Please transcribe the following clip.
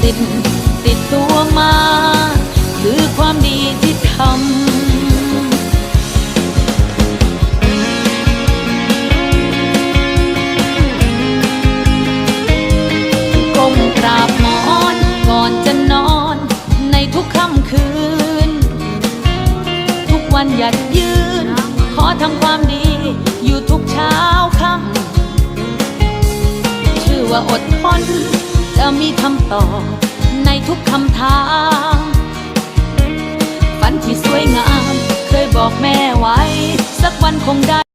สิทธิ์ติดตัวมา คือความดีที่ทำก้มกราบหมอนก่อนจะนอนในทุกค่ำคืน ทุกวันหยัดยืน ขอทำความดีอยู่ทุกเช้าค่ำชื่อว่าอดทน จะมีคำตอบในทุกคำถาม ฝันที่สวยงาม เคยบอกแม่ไว้ สักวันคงได้